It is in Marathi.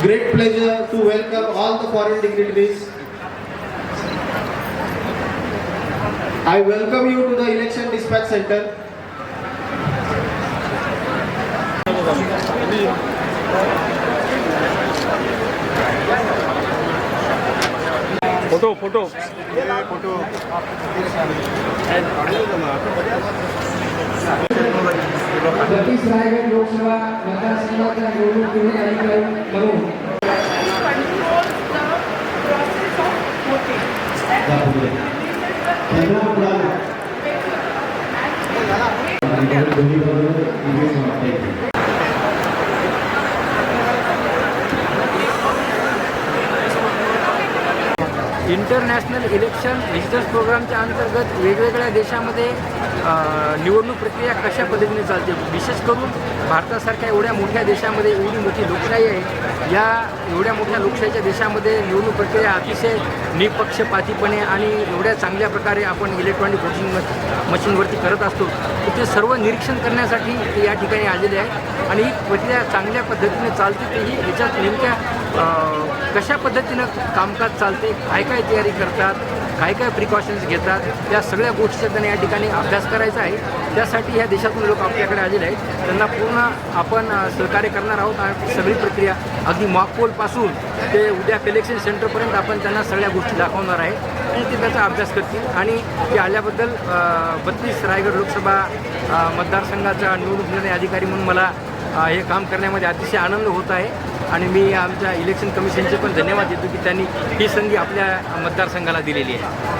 great pleasure to welcome all the foreign dignitaries. I welcome you to the election dispatch center. Photo, photo. photo. Lok Sabha मतदारसंघाच्या निवडणुकीने अधिकारी म्हणून इंटरनॅशनल इलेक्शन व्हिजिटर्स प्रोग्रामच्या अंतर्गत वेगवेगळ्या देशामध्ये निवडणूक प्रक्रिया कशा पद्धतीने चालते? विशेष करून भारतासारख्या एवढ्या मोठ्या देशामध्ये एवढी मोठी लोकशाही आहे. या एवढ्या मोठ्या लोकशाहीच्या देशामध्ये निवडणूक प्रक्रिया अतिशय निपक्षपातीपणे आणि एवढ्या चांगल्या प्रकारे आपण इलेक्ट्रॉनिक वोटिंग मशीनवरती करत असतो. ते सर्व निरीक्षण करण्यासाठी ते या ठिकाणी आलेले आहे. आणि ही प्रक्रिया चांगल्या पद्धतीने चालते तेही याच्यात नेमक्या कशा पद्धतीनं कामकाज चालते काय काय तयारी करतात? काय काय प्रिकॉशन्स घेतात? त्या सगळ्या गोष्टीचा त्यांना या ठिकाणी अभ्यास करायचा आहे. त्यासाठी ह्या देशातून लोक आपल्याकडे आलेले आहेत. त्यांना पूर्ण आपण सहकार्य करणार आहोत. आणि सगळी प्रक्रिया अगदी मॉकपोलपासून ते उद्या कलेक्शन सेंटरपर्यंत आपण त्यांना सगळ्या गोष्टी दाखवणार आहे. आणि ते त्याचा अभ्यास करतील. आणि ते आल्याबद्दल बत्तीस रायगड लोकसभा मतदारसंघाचा निवडणूक निर्णय अधिकारी म्हणून मला हे काम करण्यामध्ये अतिशय आनंद होत आहे. आणि मी आमच्या इलेक्शन कमिशनचे पण धन्यवाद देतो की त्यांनी ही संधी आपल्या मतदारसंघाला दिलेली आहे.